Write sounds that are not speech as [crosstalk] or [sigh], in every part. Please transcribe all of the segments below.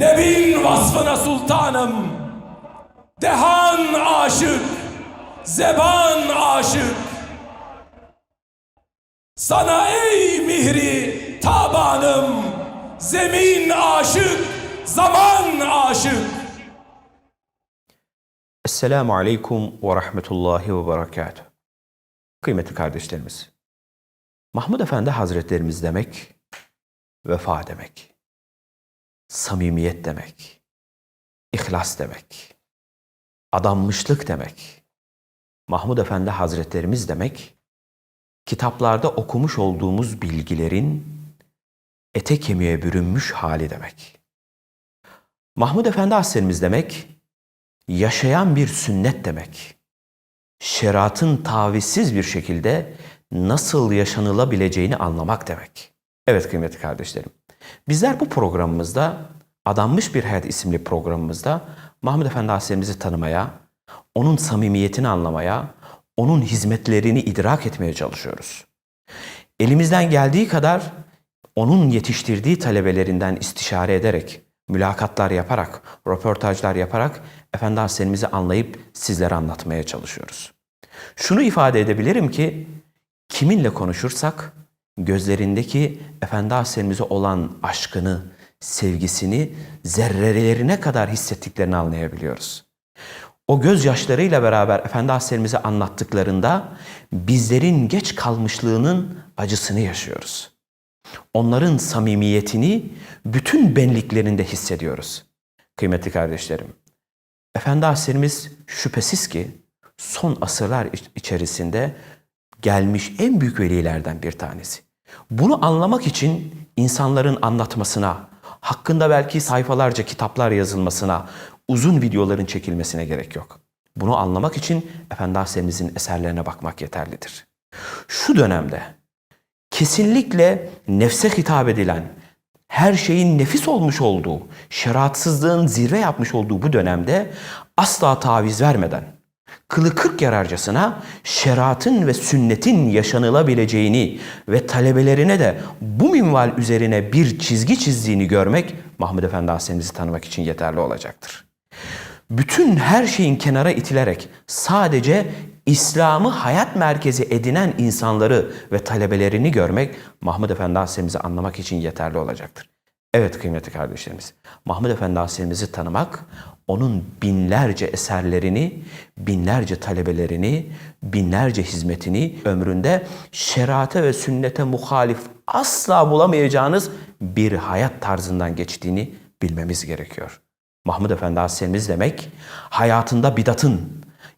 Levin vasfına sultanım. Dehan aşık, zeban aşık. Sana ey mihri tabanım, zemin aşık, zaman aşık. Esselamu Aleyküm ve Rahmetullahi ve Berekatuhu. Kıymetli kardeşlerimiz, Mahmud Efendi Hazretlerimiz demek, vefa demek, samimiyet demek, ihlas demek, adanmışlık demek. Mahmud Efendi Hazretlerimiz demek, kitaplarda okumuş olduğumuz bilgilerin ete kemiğe bürünmüş hali demek. Mahmud Efendi Hazretlerimiz demek, yaşayan bir sünnet demek. Şeriatın tavizsiz bir şekilde nasıl yaşanılabileceğini anlamak demek. Evet kıymetli kardeşlerim. Bizler bu programımızda Adanmış Bir Hayat isimli programımızda Mahmud Efendi Hazretlerimizi tanımaya, onun samimiyetini anlamaya, onun hizmetlerini idrak etmeye çalışıyoruz. Elimizden geldiği kadar onun yetiştirdiği talebelerinden istişare ederek, mülakatlar yaparak, röportajlar yaparak Efendi Hazretlerimizi anlayıp sizlere anlatmaya çalışıyoruz. Şunu ifade edebilirim ki kiminle konuşursak gözlerindeki Efendi Hazretlerimize olan aşkını, sevgisini zerrelerine kadar hissettiklerini anlayabiliyoruz. O gözyaşlarıyla beraber Efendi Hazretlerimize anlattıklarında bizlerin geç kalmışlığının acısını yaşıyoruz. Onların samimiyetini bütün benliklerinde hissediyoruz. Kıymetli kardeşlerim, Efendi Hazretlerimiz şüphesiz ki son asırlar iç- içerisinde gelmiş en büyük velilerden bir tanesi. Bunu anlamak için insanların anlatmasına, hakkında belki sayfalarca kitaplar yazılmasına, uzun videoların çekilmesine gerek yok. Bunu anlamak için Efendi Hazretlerimizin eserlerine bakmak yeterlidir. Şu dönemde kesinlikle nefse hitap edilen, her şeyin nefis olmuş olduğu, şeriatsızlığın zirve yapmış olduğu bu dönemde asla taviz vermeden, kılı kırk yararcasına şeriatın ve sünnetin yaşanılabileceğini ve talebelerine de bu minval üzerine bir çizgi çizdiğini görmek Mahmud Efendi Hazretlerimizi tanımak için yeterli olacaktır bütün her şeyin kenara itilerek sadece İslam'ı hayat merkezi edinen insanları ve talebelerini görmek Mahmud Efendi Hazretlerimizi anlamak için yeterli olacaktır. Evet kıymetli kardeşlerimiz, Mahmud Efendi Hazretlerimizi tanımak, onun binlerce eserlerini, binlerce talebelerini, binlerce hizmetini ömründe şerate ve sünnete muhalif asla bulamayacağınız bir hayat tarzından geçtiğini bilmemiz gerekiyor. Mahmud Efendi Hazretlerimiz demek hayatında bidatın,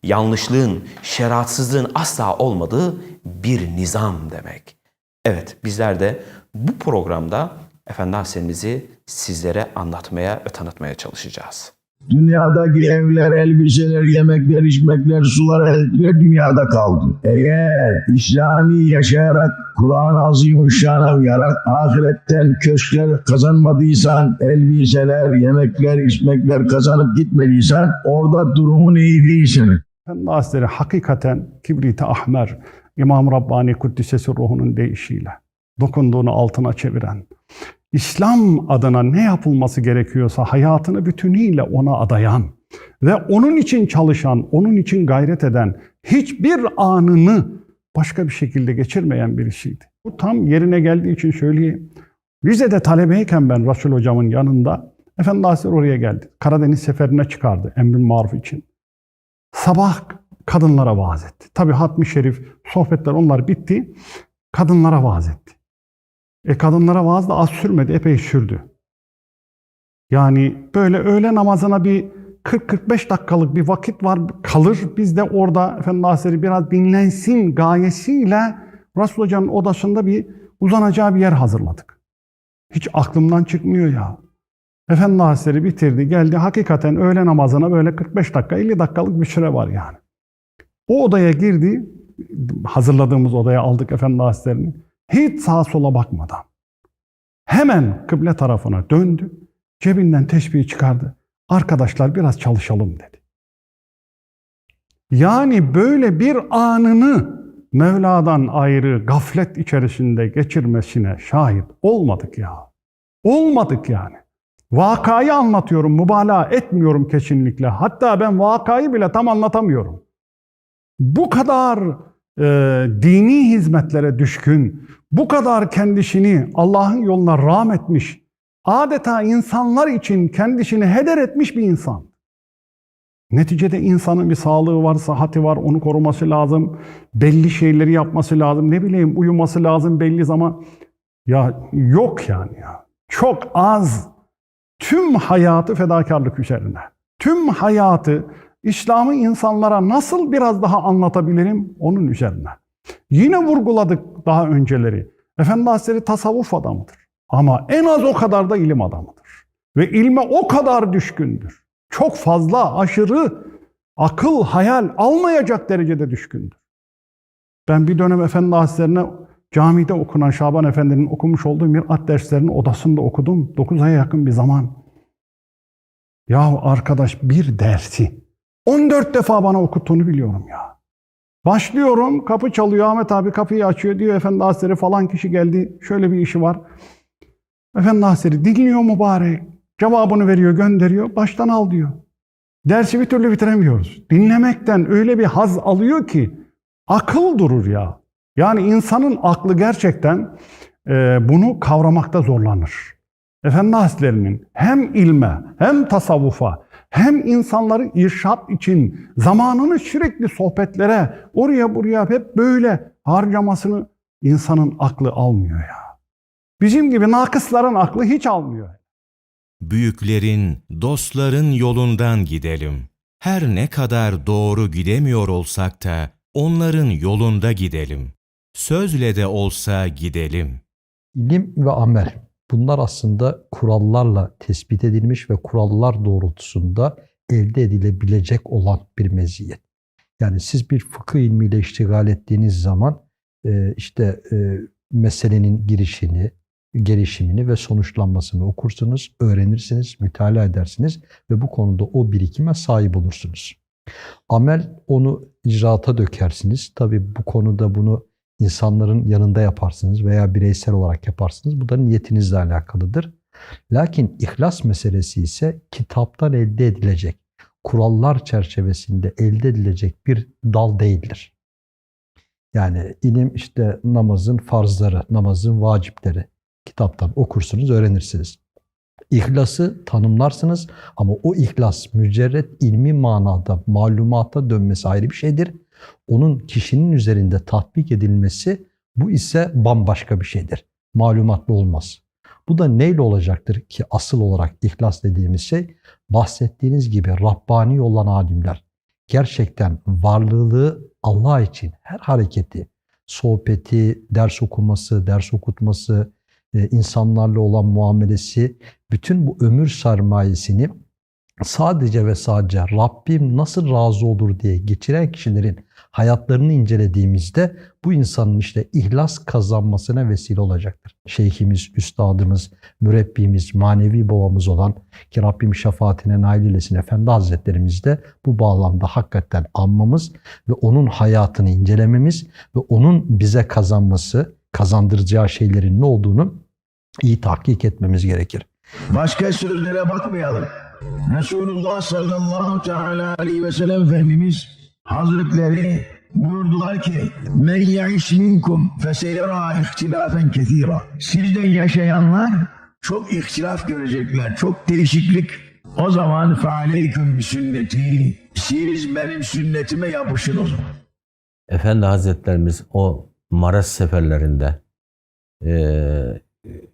yanlışlığın, şeriatsızlığın asla olmadığı bir nizam demek. Evet bizler de bu programda Efendi Hazretlerimizi sizlere anlatmaya ve tanıtmaya çalışacağız. Dünyadaki evler, elbiseler, yemekler, içmekler, sular, elbisler dünyada kaldı. Eğer İslami yaşayarak Kur'an-ı Azimüşşan'a uyarak ahiretten köşkler kazanmadıysan, elbiseler, yemekler, içmekler kazanıp gitmediysen orada durumun iyi değil senin. Efendi Hazretleri hakikaten kibrit-i ahmer, İmam Rabbani Kuddisesi ruhunun deyişiyle dokunduğunu altına çeviren, İslam adına ne yapılması gerekiyorsa hayatını bütünüyle ona adayan ve onun için çalışan, onun için gayret eden, hiçbir anını başka bir şekilde geçirmeyen birisiydi. Bu tam yerine geldiği için söyleyeyim. Rize'de talebeyken ben Resul Hocam'ın yanında, Efendi Hazretleri oraya geldi. Karadeniz seferine çıkardı emrin maruf için. Sabah kadınlara vaaz etti. Tabi hatmi şerif, sohbetler onlar bitti. Kadınlara vaaz etti. E kadınlara vaaz da az sürmedi, epey sürdü. Yani böyle öğle namazına bir 40-45 dakikalık bir vakit var kalır. Biz de orada Efendi Hazretleri biraz dinlensin gayesiyle Resul Hoca'nın odasında bir uzanacağı bir yer hazırladık. Hiç aklımdan çıkmıyor ya. Efendi Hazretleri bitirdi, geldi. Hakikaten öğle namazına böyle 45 dakika, 50 dakikalık bir süre var yani. O odaya girdi, hazırladığımız odaya aldık Efendi Hazretleri'ni. Hiç sağa sola bakmadan. Hemen kıble tarafına döndü. Cebinden tesbih çıkardı. Arkadaşlar biraz çalışalım dedi. Yani böyle bir anını Mevla'dan ayrı gaflet içerisinde geçirmesine şahit olmadık ya. Olmadık yani. Vakayı anlatıyorum, mübalağa etmiyorum kesinlikle. Hatta ben vakayı bile tam anlatamıyorum. Bu kadar e, dini hizmetlere düşkün, bu kadar kendisini Allah'ın yoluna rağm etmiş, adeta insanlar için kendisini heder etmiş bir insan. Neticede insanın bir sağlığı var, sıhhati var, onu koruması lazım. Belli şeyleri yapması lazım. Ne bileyim uyuması lazım belli zaman. Ya yok yani ya. Çok az. Tüm hayatı fedakarlık üzerine. Tüm hayatı İslam'ı insanlara nasıl biraz daha anlatabilirim onun üzerine. Yine vurguladık daha önceleri. Efendi Hazretleri tasavvuf adamıdır. Ama en az o kadar da ilim adamıdır. Ve ilme o kadar düşkündür. Çok fazla, aşırı, akıl, hayal almayacak derecede düşkündür. Ben bir dönem Efendi Hazretlerine camide okunan Şaban Efendi'nin okumuş olduğu mirat derslerini odasında okudum. 9 aya yakın bir zaman. Ya arkadaş bir dersi 14 defa bana okuttuğunu biliyorum ya. Başlıyorum, kapı çalıyor, Ahmet abi kapıyı açıyor, diyor Efendi Hazretleri falan kişi geldi, şöyle bir işi var. Efendi Hazretleri dinliyor mübarek, cevabını veriyor, gönderiyor, baştan al diyor. Dersi bir türlü bitiremiyoruz. Dinlemekten öyle bir haz alıyor ki akıl durur ya. Yani insanın aklı gerçekten e, bunu kavramakta zorlanır. Efendi Hazretleri'nin hem ilme hem tasavvufa hem insanları irşat için zamanını sürekli sohbetlere oraya buraya hep böyle harcamasını insanın aklı almıyor ya. Bizim gibi nakısların aklı hiç almıyor. Büyüklerin, dostların yolundan gidelim. Her ne kadar doğru gidemiyor olsak da onların yolunda gidelim. Sözle de olsa gidelim. İlim ve amel bunlar aslında kurallarla tespit edilmiş ve kurallar doğrultusunda elde edilebilecek olan bir meziyet. Yani siz bir fıkıh ilmiyle iştigal ettiğiniz zaman e, işte e, meselenin girişini, gelişimini ve sonuçlanmasını okursunuz, öğrenirsiniz, mütalaa edersiniz ve bu konuda o birikime sahip olursunuz. Amel onu icraata dökersiniz. Tabii bu konuda bunu insanların yanında yaparsınız veya bireysel olarak yaparsınız. Bu da niyetinizle alakalıdır. Lakin ihlas meselesi ise kitaptan elde edilecek, kurallar çerçevesinde elde edilecek bir dal değildir. Yani ilim işte namazın farzları, namazın vacipleri kitaptan okursunuz, öğrenirsiniz. İhlası tanımlarsınız ama o ihlas mücerret ilmi manada malumata dönmesi ayrı bir şeydir. Onun kişinin üzerinde tatbik edilmesi bu ise bambaşka bir şeydir. Malumatlı olmaz. Bu da neyle olacaktır ki asıl olarak ihlas dediğimiz şey bahsettiğiniz gibi Rabbani olan alimler gerçekten varlılığı Allah için her hareketi, sohbeti, ders okuması, ders okutması, e, insanlarla olan muamelesi, bütün bu ömür sermayesini sadece ve sadece Rabbim nasıl razı olur diye geçiren kişilerin hayatlarını incelediğimizde bu insanın işte ihlas kazanmasına vesile olacaktır. Şeyhimiz, üstadımız, mürebbimiz, manevi babamız olan ki Rabbim şefaatine nail eylesin Efendi Hazretlerimiz de bu bağlamda hakikaten anmamız ve onun hayatını incelememiz ve onun bize kazanması, kazandıracağı şeylerin ne olduğunu iyi tahkik etmemiz gerekir. Başka sözlere bakmayalım. Resulullah sallallahu teala aleyhi ve sellem Efendimiz Hazretleri buyurdular ki Men ya'iş minkum feseyra ihtilafen kethira. Sizden yaşayanlar çok ihtilaf görecekler, çok değişiklik. O zaman fealeyküm sünneti. Siz benim sünnetime yapışın o zaman. Efendi Hazretlerimiz o Maraş seferlerinde eee,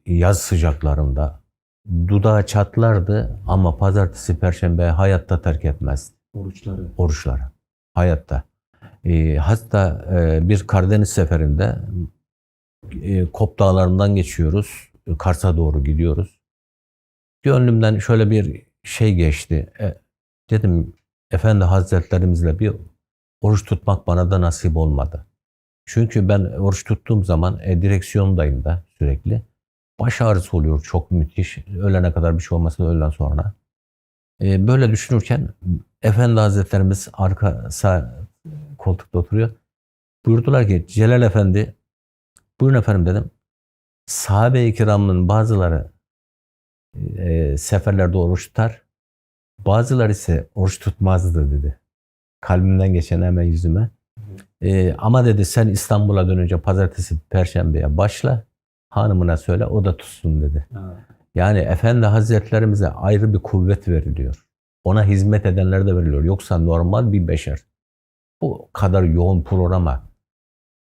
yaz sıcaklarında dudağı çatlardı ama pazartesi, perşembe hayatta terk etmezdi. Oruçları. Oruçları. Hayatta. Eee, hatta eee, bir Karadeniz seferinde eee, Kop Dağları'ndan geçiyoruz. Kars'a doğru gidiyoruz. Gönlümden şöyle bir şey geçti. E, dedim Efendi Hazretlerimizle bir oruç tutmak bana da nasip olmadı. Çünkü ben oruç tuttuğum zaman e, direksiyondayım da sürekli. Baş ağrısı oluyor çok müthiş. Ölene kadar bir şey olmasa öğleden sonra. E, böyle düşünürken Efendi Hazretlerimiz arka sağ koltukta oturuyor. Buyurdular ki Celal Efendi buyurun efendim dedim. Sahabe-i kiramın bazıları e, seferlerde oruç tutar. Bazıları ise oruç tutmazdı dedi. Kalbimden geçen hemen yüzüme. E, ama dedi sen İstanbul'a dönünce pazartesi, perşembeye başla. Hanımına söyle o da tutsun dedi. Yani Efendi Hazretlerimize ayrı bir kuvvet veriliyor. Ona hizmet edenler de veriliyor. Yoksa normal bir beşer bu kadar yoğun programa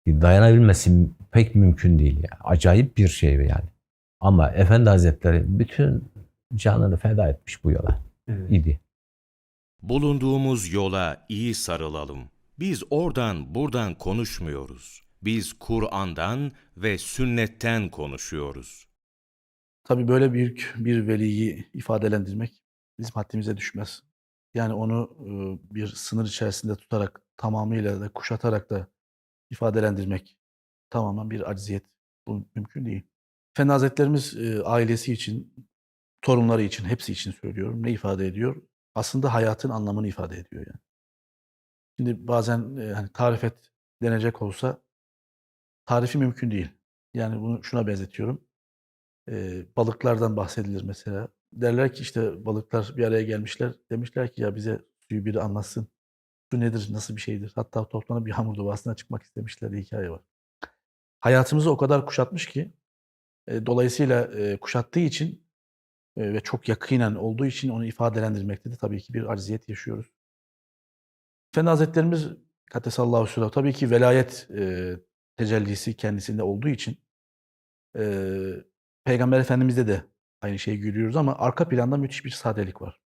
dayanabilmesi pek mümkün değil. Yani. Acayip bir şey yani. Ama Efendi Hazretleri bütün canını feda etmiş bu yola. idi. Bulunduğumuz yola iyi sarılalım. Biz oradan buradan konuşmuyoruz. Biz Kur'an'dan ve sünnetten konuşuyoruz. Tabii böyle büyük bir veliyi ifadelendirmek bizim haddimize düşmez. Yani onu bir sınır içerisinde tutarak tamamıyla da kuşatarak da ifadelendirmek tamamen bir acziyet. Bu mümkün değil. Efendi Hazretlerimiz ailesi için, torunları için, hepsi için söylüyorum. Ne ifade ediyor? Aslında hayatın anlamını ifade ediyor yani. Şimdi bazen e, hani tarif et denecek olsa tarifi mümkün değil. Yani bunu şuna benzetiyorum. E, balıklardan bahsedilir mesela. Derler ki işte balıklar bir araya gelmişler. Demişler ki ya bize suyu biri anlatsın. Su nedir, nasıl bir şeydir? Hatta toplanıp bir hamur duasına çıkmak istemişler. Hikaye var. Hayatımızı o kadar kuşatmış ki e, dolayısıyla e, kuşattığı için e, ve çok yakinen olduğu için onu ifadelendirmekte de tabii ki bir acziyet yaşıyoruz. Efendi Hazretlerimiz Kattesallahu sürah tabii ki velayet e, tecellisi kendisinde olduğu için e, Peygamber Efendimiz'de de aynı şeyi görüyoruz ama arka planda müthiş bir sadelik var.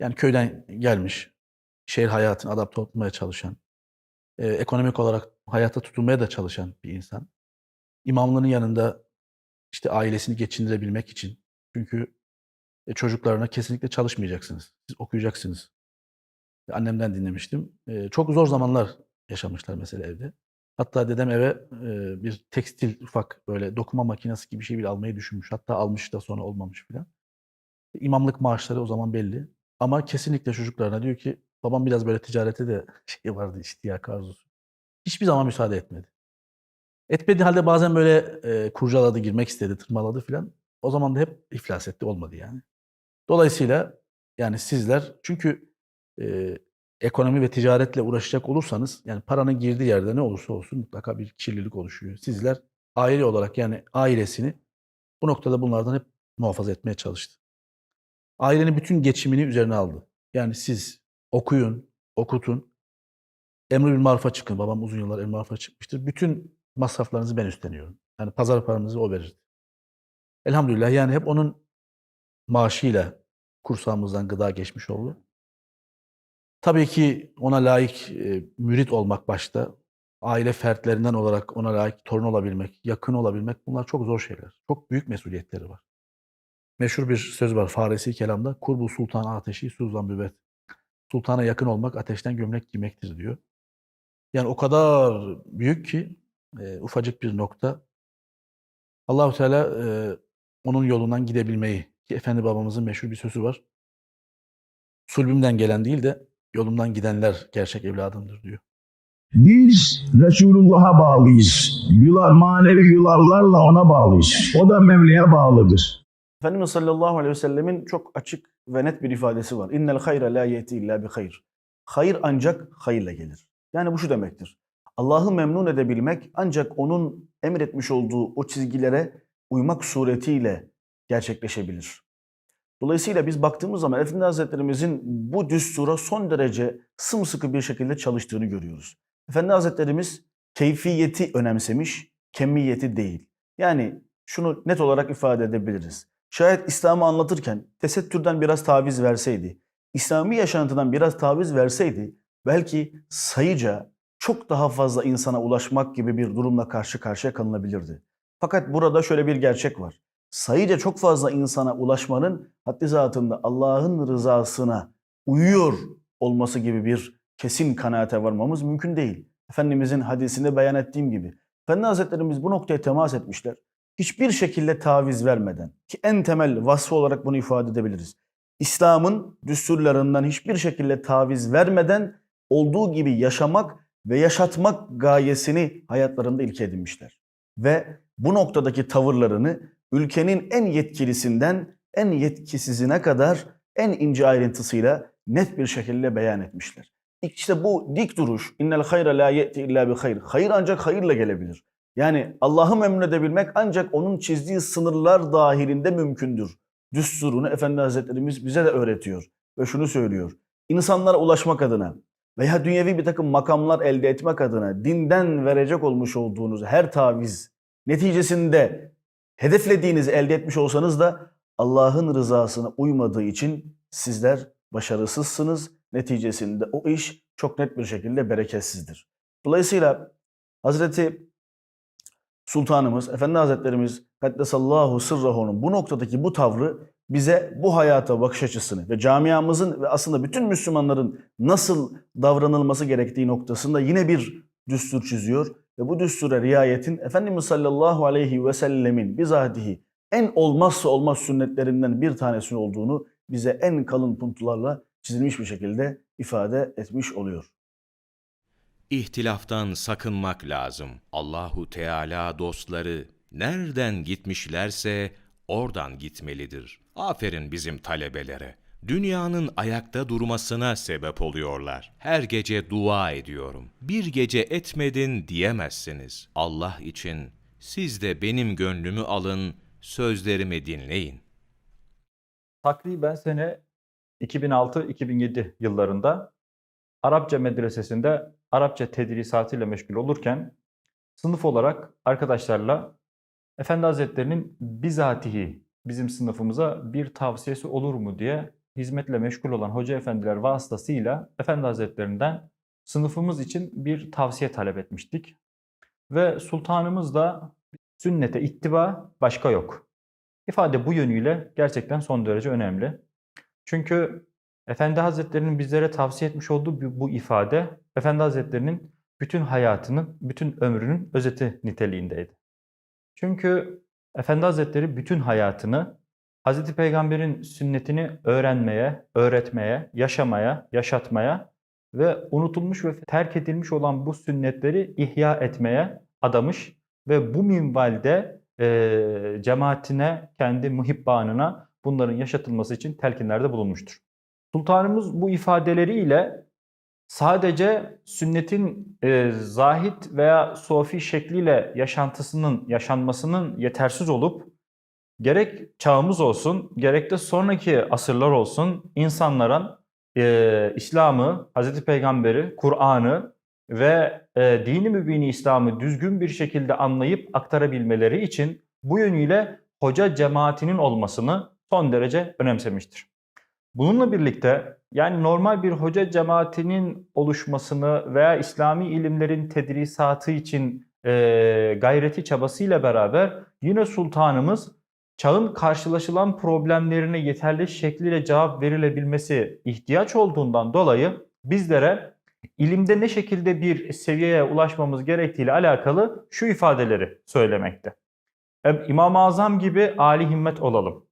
Yani köyden gelmiş, şehir hayatına adapte olmaya çalışan, e, ekonomik olarak hayata tutunmaya da çalışan bir insan. İmamlığının yanında işte ailesini geçindirebilmek için. Çünkü e, çocuklarına kesinlikle çalışmayacaksınız. Siz okuyacaksınız. Annemden dinlemiştim. E, çok zor zamanlar yaşamışlar mesela evde. Hatta dedem eve e, bir tekstil ufak böyle dokuma makinesi gibi bir şey bile almayı düşünmüş. Hatta almış da sonra olmamış filan. İmamlık maaşları o zaman belli. Ama kesinlikle çocuklarına diyor ki babam biraz böyle ticarete de [laughs] şey vardı iştiyak arzusu. Hiçbir zaman müsaade etmedi. Etmediği halde bazen böyle e, kurcaladı, girmek istedi, tırmaladı filan. O zaman da hep iflas etti, olmadı yani. Dolayısıyla yani sizler çünkü e, ekonomi ve ticaretle uğraşacak olursanız yani paranın girdiği yerde ne olursa olsun mutlaka bir kirlilik oluşuyor. Sizler aile olarak yani ailesini bu noktada bunlardan hep muhafaza etmeye çalıştı. Ailenin bütün geçimini üzerine aldı. Yani siz okuyun, okutun, emri bil marufa çıkın. Babam uzun yıllar emri marufa çıkmıştır. Bütün masraflarınızı ben üstleniyorum. Yani pazar paranızı o verir. Elhamdülillah yani hep onun maaşıyla kursağımızdan gıda geçmiş oldu. Tabii ki ona layık e, mürit olmak başta, aile fertlerinden olarak ona layık torun olabilmek, yakın olabilmek bunlar çok zor şeyler. Çok büyük mesuliyetleri var. Meşhur bir söz var Faresi kelamda. Kurbu sultan ateşi suzan büvet. Sultana yakın olmak ateşten gömlek giymektir diyor. Yani o kadar büyük ki e, ufacık bir nokta. Allahu Teala e, onun yolundan gidebilmeyi ki efendi babamızın meşhur bir sözü var. Sulbümden gelen değil de yolumdan gidenler gerçek evladımdır diyor. Biz Resulullah'a bağlıyız. Yular, manevi yularlarla ona bağlıyız. O da Mevla'ya bağlıdır. Efendimiz sallallahu aleyhi ve sellemin çok açık ve net bir ifadesi var. İnnel hayra la yeti illa bi hayr. Hayır ancak hayırla gelir. Yani bu şu demektir. Allah'ı memnun edebilmek ancak onun emretmiş olduğu o çizgilere uymak suretiyle gerçekleşebilir. Dolayısıyla biz baktığımız zaman Efendi Hazretlerimizin bu düstura son derece sımsıkı bir şekilde çalıştığını görüyoruz. Efendi Hazretlerimiz keyfiyeti önemsemiş, kemiyeti değil. Yani şunu net olarak ifade edebiliriz. Şayet İslam'ı anlatırken tesettürden biraz taviz verseydi, İslami yaşantıdan biraz taviz verseydi belki sayıca çok daha fazla insana ulaşmak gibi bir durumla karşı karşıya kalınabilirdi. Fakat burada şöyle bir gerçek var. Sayıca çok fazla insana ulaşmanın haddi zatında Allah'ın rızasına uyuyor olması gibi bir kesin kanaate varmamız mümkün değil. Efendimizin hadisinde beyan ettiğim gibi. Efendi Hazretlerimiz bu noktaya temas etmişler. Hiçbir şekilde taviz vermeden ki en temel vasfı olarak bunu ifade edebiliriz. İslam'ın düsturlarından hiçbir şekilde taviz vermeden olduğu gibi yaşamak ve yaşatmak gayesini hayatlarında ilke edinmişler. Ve bu noktadaki tavırlarını ülkenin en yetkilisinden en yetkisizine kadar en ince ayrıntısıyla net bir şekilde beyan etmişler. İşte bu dik duruş, innel hayra la ye'ti illa bi hayr. Hayır ancak hayırla gelebilir. Yani Allah'ı memnun edebilmek ancak onun çizdiği sınırlar dahilinde mümkündür. Düsturunu Efendi Hazretlerimiz bize de öğretiyor ve şunu söylüyor. İnsanlara ulaşmak adına veya dünyevi bir takım makamlar elde etmek adına dinden verecek olmuş olduğunuz her taviz neticesinde hedeflediğiniz elde etmiş olsanız da Allah'ın rızasına uymadığı için sizler başarısızsınız. Neticesinde o iş çok net bir şekilde bereketsizdir. Dolayısıyla Hazreti Sultanımız, Efendi Hazretlerimiz Kaddesallahu sırrahu'nun bu noktadaki bu tavrı bize bu hayata bakış açısını ve camiamızın ve aslında bütün Müslümanların nasıl davranılması gerektiği noktasında yine bir düstur çiziyor. Ve bu düstura riayetin Efendimiz sallallahu aleyhi ve sellemin bizatihi en olmazsa olmaz sünnetlerinden bir tanesi olduğunu bize en kalın puntularla çizilmiş bir şekilde ifade etmiş oluyor. İhtilaftan sakınmak lazım. Allahu Teala dostları nereden gitmişlerse oradan gitmelidir. Aferin bizim talebelere. Dünyanın ayakta durmasına sebep oluyorlar. Her gece dua ediyorum. Bir gece etmedin diyemezsiniz. Allah için siz de benim gönlümü alın, sözlerimi dinleyin. Takriben sene 2006-2007 yıllarında Arapça medresesinde Arapça tedrisatıyla meşgul olurken sınıf olarak arkadaşlarla Efendi Hazretleri'nin bizatihi bizim sınıfımıza bir tavsiyesi olur mu diye hizmetle meşgul olan hoca efendiler vasıtasıyla Efendi Hazretlerinden sınıfımız için bir tavsiye talep etmiştik. Ve sultanımız da sünnete ittiba başka yok. İfade bu yönüyle gerçekten son derece önemli. Çünkü Efendi Hazretleri'nin bizlere tavsiye etmiş olduğu bu- ifade Efendi Hazretleri'nin bütün hayatının, bütün ömrünün özeti niteliğindeydi. Çünkü Efendi Hazretleri bütün hayatını Hazreti Peygamber'in sünnetini öğrenmeye, öğretmeye, yaşamaya, yaşatmaya ve unutulmuş ve terk edilmiş olan bu sünnetleri ihya etmeye adamış ve bu minvalde eee cemaatine, kendi muhibbanına bunların yaşatılması için telkinlerde bulunmuştur. Sultanımız bu ifadeleriyle sadece sünnetin e, zahit veya sofi şekliyle yaşantısının, yaşanmasının yetersiz olup gerek çağımız olsun, gerek de sonraki asırlar olsun insanların e, İslam'ı, Hz. Peygamber'i, Kur'an'ı ve e, dini mübini İslam'ı düzgün bir şekilde anlayıp aktarabilmeleri için bu yönüyle hoca cemaatinin olmasını son derece önemsemiştir. Bununla birlikte yani normal bir hoca cemaatinin oluşmasını veya İslami ilimlerin tedrisatı için e, gayreti çabasıyla beraber yine sultanımız çağın karşılaşılan problemlerine yeterli şekliyle cevap verilebilmesi ihtiyaç olduğundan dolayı bizlere ilimde ne şekilde bir seviyeye ulaşmamız gerektiğiyle alakalı şu ifadeleri söylemekte. İmam-ı Azam gibi âli himmet olalım.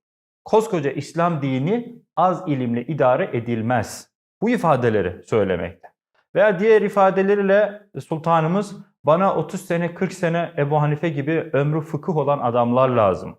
Koskoca İslam dini az ilimle idare edilmez. Bu ifadeleri söylemekte. Veya diğer ifadeleriyle sultanımız bana 30 sene 40 sene Ebu Hanife gibi ömrü fıkıh olan adamlar lazım.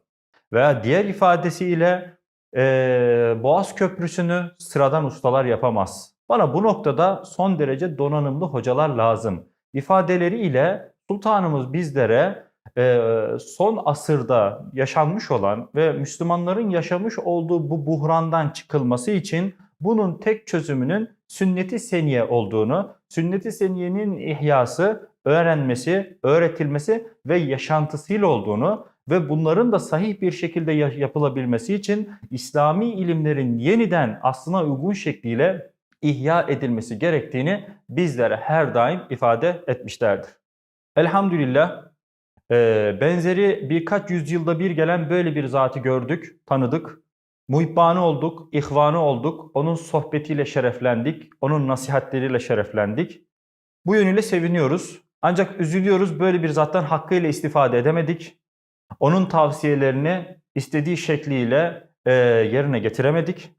Veya diğer ifadesiyle eee Boğaz Köprüsü'nü sıradan ustalar yapamaz. Bana bu noktada son derece donanımlı hocalar lazım. İfadeleriyle sultanımız bizlere eee, son asırda yaşanmış olan ve Müslümanların yaşamış olduğu bu buhrandan çıkılması için bunun tek çözümünün sünnet-i seniye olduğunu, sünnet-i seniyenin ihyası, öğrenmesi, öğretilmesi ve yaşantısıyla olduğunu ve bunların da sahih bir şekilde ya- yapılabilmesi için İslami ilimlerin yeniden aslına uygun şekliyle ihya edilmesi gerektiğini bizlere her daim ifade etmişlerdir. Elhamdülillah e, benzeri birkaç yüzyılda bir gelen böyle bir zatı gördük, tanıdık. Muhibbanı olduk, ihvanı olduk, onun sohbetiyle şereflendik, onun nasihatleriyle şereflendik. Bu yönüyle seviniyoruz. Ancak üzülüyoruz böyle bir zattan hakkıyla istifade edemedik. Onun tavsiyelerini istediği şekliyle e, yerine getiremedik.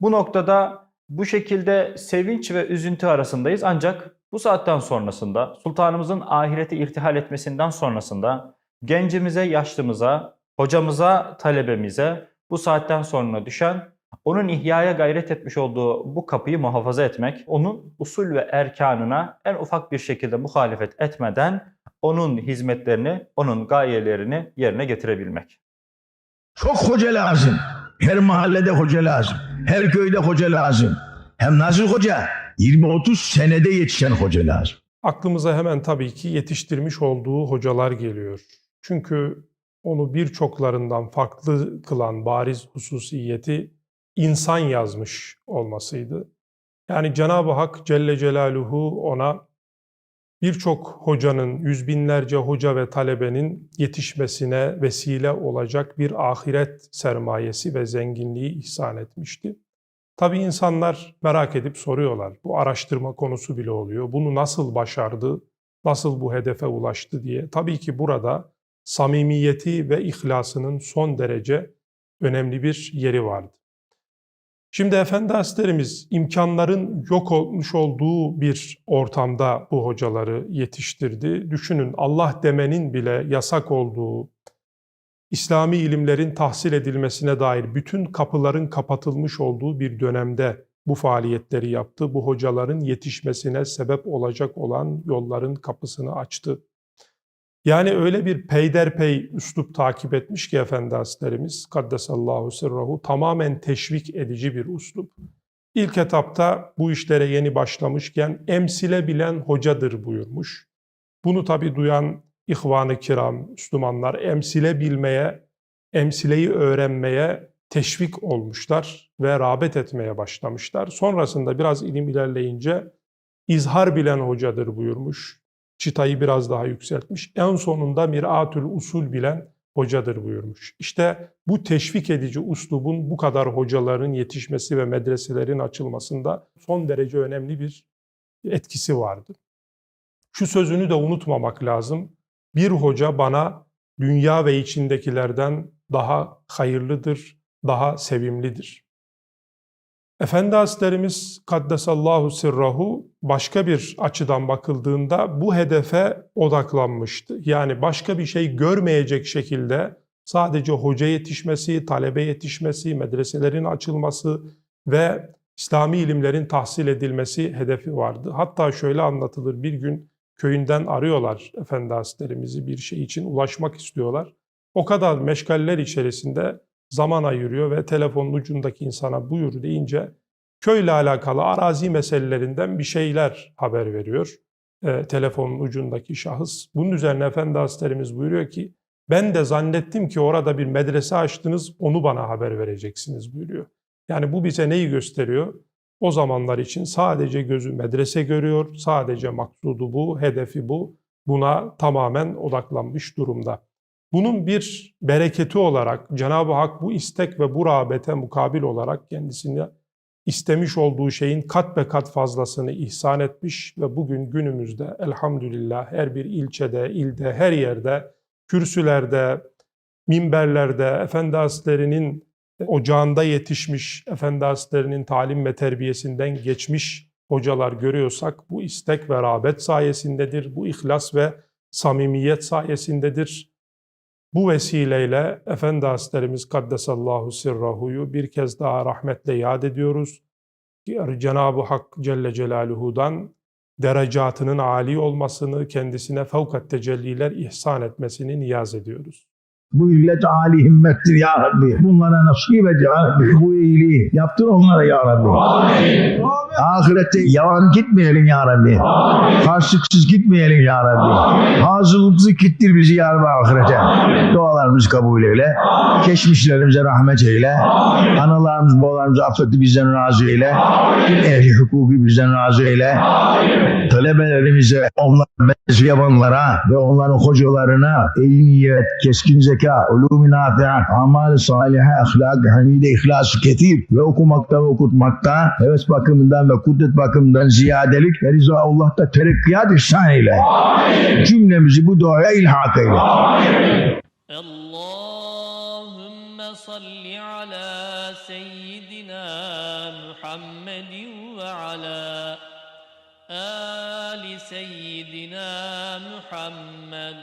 Bu noktada bu şekilde sevinç ve üzüntü arasındayız. Ancak bu saatten sonrasında sultanımızın ahirete irtihal etmesinden sonrasında gencimize, yaşlımıza, Hocamıza, talebemize bu saatten sonra düşen onun ihyaya gayret etmiş olduğu bu kapıyı muhafaza etmek, onun usul ve erkanına en ufak bir şekilde muhalefet etmeden onun hizmetlerini, onun gayelerini yerine getirebilmek. Çok hoca lazım. Her mahallede hoca lazım. Her köyde hoca lazım. Hem nasıl hoca? 20-30 senede yetişen hoca lazım. Aklımıza hemen tabii ki yetiştirmiş olduğu hocalar geliyor. Çünkü onu birçoklarından farklı kılan bariz hususiyeti insan yazmış olmasıydı. Yani Cenab-ı Hak Celle Celaluhu ona birçok hocanın, yüz binlerce hoca ve talebenin yetişmesine vesile olacak bir ahiret sermayesi ve zenginliği ihsan etmişti. Tabii insanlar merak edip soruyorlar. Bu araştırma konusu bile oluyor. Bunu nasıl başardı, nasıl bu hedefe ulaştı diye. Tabii ki burada samimiyeti ve ihlasının son derece önemli bir yeri vardı. Şimdi Efendi Hazretlerimiz imkanların yok olmuş olduğu bir ortamda bu hocaları yetiştirdi. Düşünün Allah demenin bile yasak olduğu, İslami ilimlerin tahsil edilmesine dair bütün kapıların kapatılmış olduğu bir dönemde bu faaliyetleri yaptı. Bu hocaların yetişmesine sebep olacak olan yolların kapısını açtı. Yani öyle bir peyderpey üslup takip etmiş ki Efendi Hazretlerimiz, Kaddesallahu sırrahu, tamamen teşvik edici bir üslup. İlk etapta bu işlere yeni başlamışken emsile bilen hocadır buyurmuş. Bunu tabi duyan İhvan-ı kiram, Müslümanlar emsile bilmeye, emsileyi öğrenmeye teşvik olmuşlar ve rağbet etmeye başlamışlar. Sonrasında biraz ilim ilerleyince izhar bilen hocadır buyurmuş. Çıtayı biraz daha yükseltmiş. En sonunda miratül usul bilen hocadır buyurmuş. İşte bu teşvik edici uslubun bu kadar hocaların yetişmesi ve medreselerin açılmasında son derece önemli bir etkisi vardı. Şu sözünü de unutmamak lazım. Bir hoca bana dünya ve içindekilerden daha hayırlıdır, daha sevimlidir. Efendi Hazretlerimiz Kaddesallahu sirrahu başka bir açıdan bakıldığında bu hedefe odaklanmıştı. Yani başka bir şey görmeyecek şekilde sadece hoca yetişmesi, talebe yetişmesi, medreselerin açılması ve İslami ilimlerin tahsil edilmesi hedefi vardı. Hatta şöyle anlatılır bir gün köyünden arıyorlar Efendi Hazretlerimizi bir şey için ulaşmak istiyorlar. O kadar meşgaller içerisinde zaman ayırıyor ve telefonun ucundaki insana buyur deyince köyle alakalı arazi meselelerinden bir şeyler haber veriyor. E, telefonun ucundaki şahıs. Bunun üzerine Efendi Hazretlerimiz buyuruyor ki ben de zannettim ki orada bir medrese açtınız onu bana haber vereceksiniz buyuruyor. Yani bu bize neyi gösteriyor? O zamanlar için sadece gözü medrese görüyor, sadece maksudu bu, hedefi bu. Buna tamamen odaklanmış durumda. Bunun bir bereketi olarak Cenab-ı Hak bu istek ve bu rağbete mukabil olarak kendisine istemiş olduğu şeyin kat be kat fazlasını ihsan etmiş ve bugün günümüzde elhamdülillah her bir ilçede, ilde, her yerde, kürsülerde, minberlerde, Efendi Hazretleri'nin ocağında yetişmiş, Efendi Hazretleri'nin talim ve terbiyesinden geçmiş hocalar görüyorsak bu istek ve rağbet sayesindedir, bu ihlas ve samimiyet sayesindedir. Bu vesileyle Efendi Hazretlerimiz Kaddesallahu Sirrahu'yu bir kez daha rahmetle yad ediyoruz. Cenab-ı Hak Celle Celaluhu'dan derecatının âli olmasını, kendisine fevkat tecelliler ihsan etmesini niyaz ediyoruz. Bu illet âli himmettir ya Rabbi. Bunlara nasip et ya Rabbi. Bu iyiliği yaptır onlara ya Rabbi. Amin. Ahirette yalan gitmeyelim ya Rabbi. Karşılıksız gitmeyelim ya Rabbi. Hazırlıksız gittir bizi ya Rabbi ahirete. Dualarımızı kabul eyle. Geçmişlerimize rahmet eyle. Analarımız, babalarımızı affetti bizden razı eyle. Tüm ehli hukuku bizden razı eyle. Talebelerimize, onlar mezun yapanlara ve onların hocalarına iyi niyet, keskin zeka, zeka, ulûm-i nafi'a, amal-i salihe, ahlak, hamide, ihlas ketir ve okumakta ve okutmakta heves bakımından ve kudret bakımından ziyadelik ve rıza Allah'ta terakkiyat ihsan ile. Cümlemizi bu duaya ilhak eyle. Allahümme salli ala seyyidina Muhammedin ve ala ali seyyidina Muhammed.